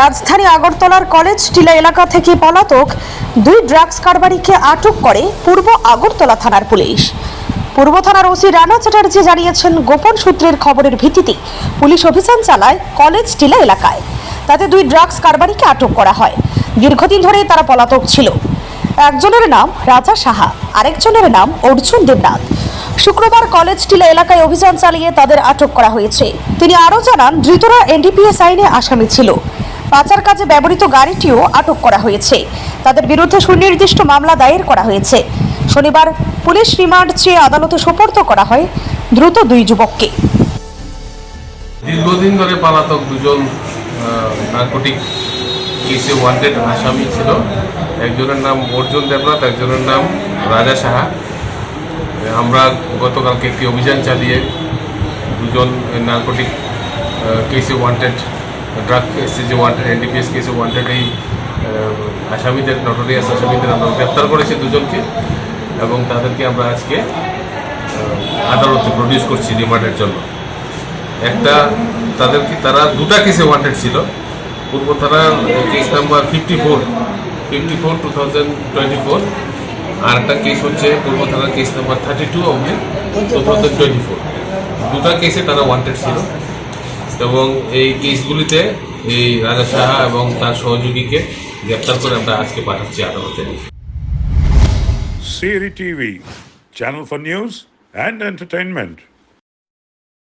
রাজধানী আগরতলার কলেজ, টিলা এলাকা থেকে পলাতক দুই ড্রাগস কারবারিকে আটক করে পূর্ব আগরতলা থানার পুলিশ। পূর্ব থানার ওসি রানা চ্যাটার্জি জানিয়েছেন, গোপন সূত্রের খবরের ভিত্তিতে পুলিশ অভিযান চালায় কলেজ, টিলা এলাকায়। তাতে দুই ড্রাগস কারবারিকে আটক করা হয়। দীর্ঘদিন ধরে তারা পলাতক ছিল। একজনের নাম রাজা সাহা, আরেকজনের নাম অর্জুন দেবনাথ। শুক্রবার কলেজ, টিলা এলাকায় অভিযান চালিয়ে তাদের আটক করা হয়েছে। তিনি আরও জানান, ধৃতরা এনডিপিএস আইনে আসামি ছিল। পাচার কাজে ব্যবহৃত গাড়িটিও আটক করা হয়েছে। তাদের বিরুদ্ধে সুনির্দিষ্ট মামলা দায়ের করা হয়েছে। শনিবার পুলিশ রিমান্ড চেয়ে আদালতে সোপর্দ করা হয় দ্রুত দুই যুবককে। দীর্ঘদিন ধরে পলাতক দুজন নার্কোটিক কেসে ওয়ান্টেড আসামি ছিল। একজনের নাম অর্জুন দেবনাথ, একজনের নাম রাজা সাহা। আমরা গতকালকে একটি অভিযান চালিয়ে দুজন নার্কোটিক কেসে ওয়ান্টেড ড্রাগ কেসে যে ওয়ান্টেড এনডিপিএস কেসে ওয়ান্টেড এই আহ, আসামিদের নটোরিয়াস আসামিদের আমরা গ্রেপ্তার করেছি দুজনকে এবং তাদেরকে আমরা আজকে আহ, আদালতে প্রডিউস করছি রিমান্ডের জন্য। একটা তাদেরকে তারা দুটা কেসে ওয়ান্টেড ছিল। পূর্ব থানার case number fifty four fifty four two thousand twenty four আর একটা কেস হচ্ছে পূর্ব থানার কেস নাম্বার থার্টি টু অবধি টু থাউজেন্ড টোয়েন্টি ফোর দুটা কেসে তারা ওয়ান্টেড ছিল। এবং এই কেসগুলিতে এই রাজা সাহা এবং তার সহযোগীকে গ্রেপ্তার করে আমরা আজকে পাঠাচ্ছি আদালতে Siri TV, channel for news and entertainment.